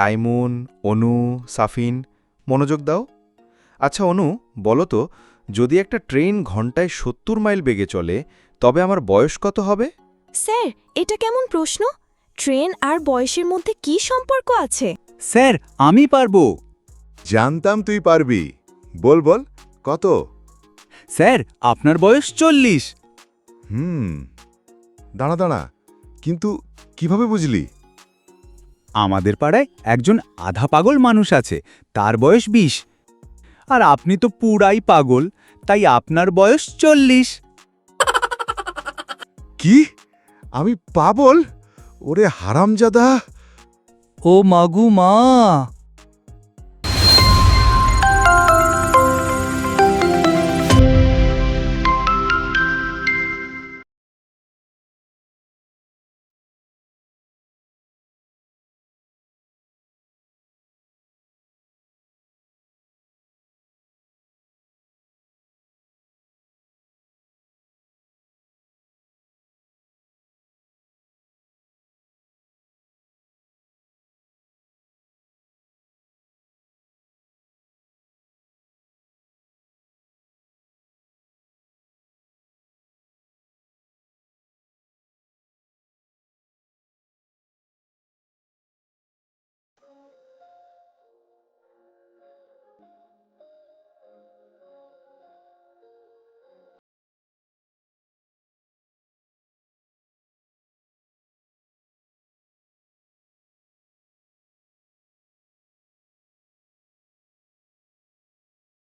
টাইমুন অনু সাফিন মনোযোগ দাও। আচ্ছা অনু বলো তো যদি একটা ট্রেন ঘন্টায় সত্তর মাইল বেগে চলে তবে আমার বয়স কত হবে? স্যার এটা কেমন প্রশ্ন? ট্রেন আর বয়সের মধ্যে কি সম্পর্ক আছে? স্যার আমি পারব। জানতাম তুই পারবি। বল বল কত? স্যার আপনার বয়স চল্লিশ। হুম দাঁড়া দাঁড়া কিন্তু কীভাবে বুঝলি? আমাদের পাড়ায় একজন আধা পাগল মানুষ আছে তার বয়স বিশ। আর আপনি তো পুরাই পাগল তাই আপনার বয়স চল্লিশ। কি? আমি পাগল? ওরে হারামজাদা। ও মাগু মা।